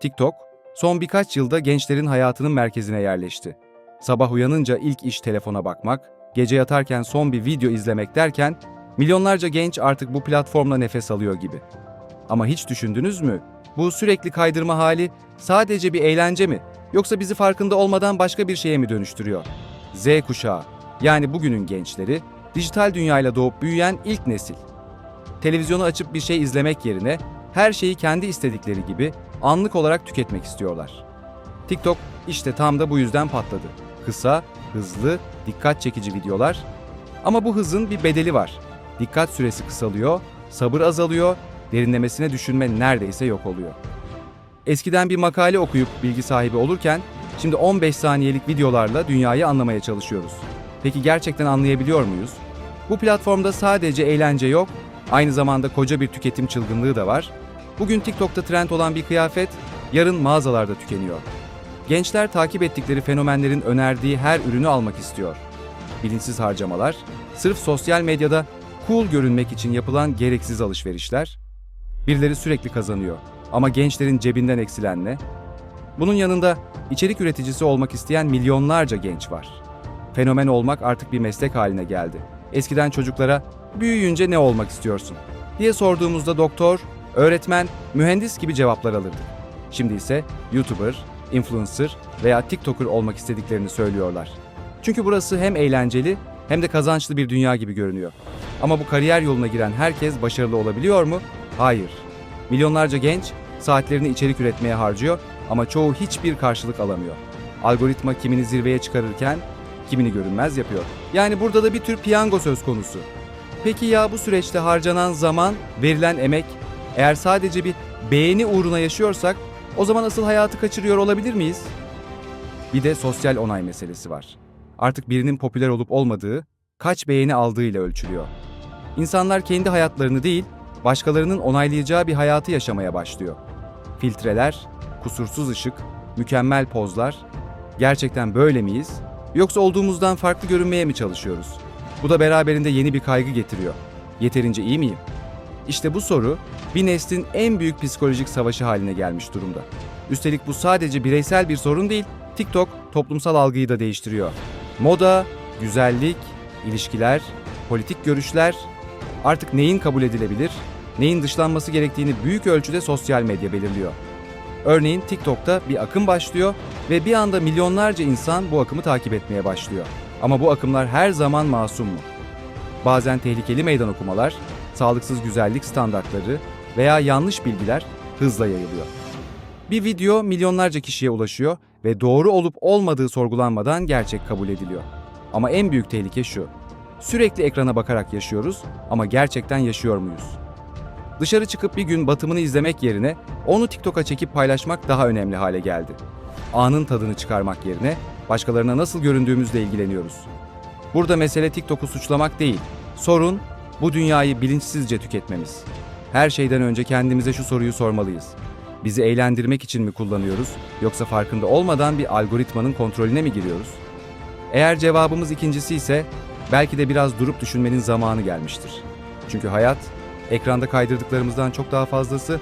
TikTok, son birkaç yılda gençlerin hayatının merkezine yerleşti. Sabah uyanınca ilk iş telefona bakmak, gece yatarken son bir video izlemek derken milyonlarca genç artık bu platformla nefes alıyor gibi. Ama hiç düşündünüz mü? Bu sürekli kaydırma hali sadece bir eğlence mi yoksa bizi farkında olmadan başka bir şeye mi dönüştürüyor? Z kuşağı yani bugünün gençleri dijital dünyayla doğup büyüyen ilk nesil. Televizyonu açıp bir şey izlemek yerine her şeyi kendi istedikleri gibi anlık olarak tüketmek istiyorlar. TikTok işte tam da bu yüzden patladı. Kısa, hızlı, dikkat çekici videolar. Ama bu hızın bir bedeli var. Dikkat süresi kısalıyor, sabır azalıyor, derinlemesine düşünme neredeyse yok oluyor. Eskiden bir makale okuyup bilgi sahibi olurken şimdi 15 saniyelik videolarla dünyayı anlamaya çalışıyoruz. Peki gerçekten anlayabiliyor muyuz? Bu platformda sadece eğlence yok, aynı zamanda koca bir tüketim çılgınlığı da var. Bugün TikTok'ta trend olan bir kıyafet yarın mağazalarda tükeniyor. Gençler takip ettikleri fenomenlerin önerdiği her ürünü almak istiyor. Bilinçsiz harcamalar, sırf sosyal medyada cool görünmek için yapılan gereksiz alışverişler, birileri sürekli kazanıyor ama gençlerin cebinden eksilen ne? Bunun yanında içerik üreticisi olmak isteyen milyonlarca genç var. Fenomen olmak artık bir meslek haline geldi. Eskiden çocuklara büyüyünce ne olmak istiyorsun diye sorduğumuzda doktor, öğretmen, mühendis gibi cevaplar alırdık. Şimdi ise YouTuber, influencer veya TikToker olmak istediklerini söylüyorlar. Çünkü burası hem eğlenceli hem de kazançlı bir dünya gibi görünüyor. Ama bu kariyer yoluna giren herkes başarılı olabiliyor mu? Hayır. Milyonlarca genç saatlerini içerik üretmeye harcıyor ama çoğu hiçbir karşılık alamıyor. Algoritma kimini zirveye çıkarırken kimini görünmez yapıyor. Yani burada da bir tür piyango söz konusu. Peki ya bu süreçte harcanan zaman, verilen emek, eğer sadece bir beğeni uğruna yaşıyorsak o zaman asıl hayatı kaçırıyor olabilir miyiz? Bir de sosyal onay meselesi var. Artık birinin popüler olup olmadığı, kaç beğeni aldığıyla ölçülüyor. İnsanlar kendi hayatlarını değil, başkalarının onaylayacağı bir hayatı yaşamaya başlıyor. Filtreler, kusursuz ışık, mükemmel pozlar. Gerçekten böyle miyiz? Yoksa olduğumuzdan farklı görünmeye mi çalışıyoruz? Bu da beraberinde yeni bir kaygı getiriyor. Yeterince iyi miyim? İşte bu soru bir neslin en büyük psikolojik savaşı haline gelmiş durumda. Üstelik bu sadece bireysel bir sorun değil, TikTok toplumsal algıyı da değiştiriyor. Moda, güzellik, ilişkiler, politik görüşler artık neyin kabul edilebilir, neyin dışlanması gerektiğini büyük ölçüde sosyal medya belirliyor. Örneğin TikTok'ta bir akım başlıyor ve bir anda milyonlarca insan bu akımı takip etmeye başlıyor. Ama bu akımlar her zaman masum mu? Bazen tehlikeli meydan okumalar, sağlıksız güzellik standartları veya yanlış bilgiler hızla yayılıyor. Bir video milyonlarca kişiye ulaşıyor ve doğru olup olmadığı sorgulanmadan gerçek kabul ediliyor. Ama en büyük tehlike şu. Sürekli ekrana bakarak yaşıyoruz ama gerçekten yaşıyor muyuz? Dışarı çıkıp bir gün batımını izlemek yerine onu TikTok'a çekip paylaşmak daha önemli hale geldi. Anın tadını çıkarmak yerine başkalarına nasıl göründüğümüzle ilgileniyoruz. Burada mesele TikTok'u suçlamak değil. Sorun bu dünyayı bilinçsizce tüketmemiz. Her şeyden önce kendimize şu soruyu sormalıyız. Bizi eğlendirmek için mi kullanıyoruz yoksa farkında olmadan bir algoritmanın kontrolüne mi giriyoruz? Eğer cevabımız ikincisi ise belki de biraz durup düşünmenin zamanı gelmiştir. Çünkü hayat ekranda kaydırdıklarımızdan çok daha fazlası